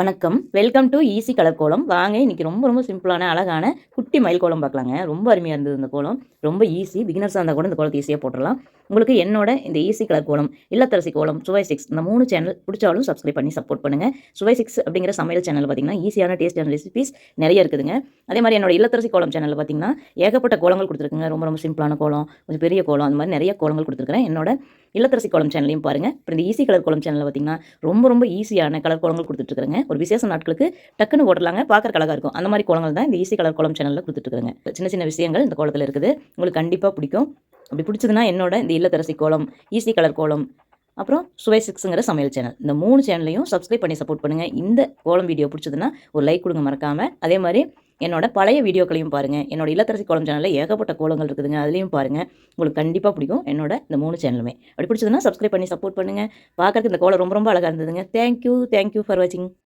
வணக்கம். Welcome to easy colour கோலம் வாங்க இன்னைக்கு ரொம்ப ரொம்ப சிம்பிளான அழகான குட்டி மயில் கோலம் பார்க்கலாங்க. ரொம்ப அருமையாக இருந்தது இந்த கோலம். ரொம்ப ஈஸி பிகினர்ஸாக இருந்தால் கூட இந்த கோலத்தை ஈஸியாக போட்டுடலாம். உங்களுக்கு என்னோட இந்த ஈஸி கலர் கோலம் இல்லத்தரசி கோலம் சுவை சிக்ஸ் இந்த மூணு சேனல் பிடிச்சாலும் சப்ஸ்கிரைப் பண்ணி சப்போர்ட் பண்ணுங்கள் சுவை சிக்ஸ் அப்படிங்கிற சமையல் சேனல் பார்த்தீங்கன்னா ஈஸியான டேஸ்டியான ரெசிபிஸ் நிறைய இருக்குதுங்க. அதே மாதிரி என்னோட இல்லத்தரசி கோலம் சேனலில் பார்த்தீங்கன்னா ஏகப்பட்ட கோலங்கள் கொடுத்துருக்குங்க. ரொம்ப ரொம்ப சிம்பிளான கோலம் கொஞ்சம் பெரிய கோலம் அந்த மாதிரி நிறைய கோலங்கள் கொடுத்துருக்குறேன். என்னோட இல்லத்தரசி கோலம் சேனலையும் பாருங்கள் அப்புறம் இந்த ஈஸி கலர் கோலம் சேனலில் பார்த்தீங்கன்னா ரொம்ப ரொம்ப ஈஸியான கலர் கோலங்கள் கொடுத்துட்ருக்குறேங்க ஒரு விசேஷ நாட்களுக்கு டக்குன்னு போடலாங்க பார்க்குற அழகாக இருக்கும். அந்த மாதிரி கோலங்கள் தான் இந்த ஈஸி கலர் கோலம் சேனலில் கொடுத்துட்ருக்குறேங்க சின்ன சின்ன விஷயங்கள் இந்த கோலத்தில் இருக்குது. உங்களுக்கு கண்டிப்பாக பிடிக்கும். அப்படி பிடிச்சதுன்னா என்னோட இந்த இல்லத்தரசி கோலம் ஈஸி கலர் கோலம் அப்புறம் சுவை சிக்ஸுங்கிற சமையல் சேனல். இந்த மூணு சேனலையும் சப்ஸ்கிரைப் பண்ணி சப்போர்ட் பண்ணுங்கள் இந்த கோலம் வீடியோ பிடிச்சதுன்னா ஒரு லைக் கொடுங்க மறக்காமல் அதே மாதிரி என்னோட பழைய வீடியோக்களையும் பாருங்கள் என்னோட இல்லத்தரசி கோலம் சேனலில் ஏகப்பட்ட கோலங்கள் இருக்குதுங்க. அதுலேயும் பாருங்கள் உங்களுக்கு கண்டிப்பாக பிடிக்கும் என்னோட இந்த மூணு சேனலுமே அப்படி பிடிச்சதுன்னா சப்ஸ்கிரைப் பண்ணி சப்போர்ட் பண்ணுங்கள் பார்க்கறதுக்கு இந்த கோலம் ரொம்ப ரொம்ப அழகாக இருந்ததுங்க. தேங்க்யூ தேங்க்யூ ஃபார் வாட்சிங்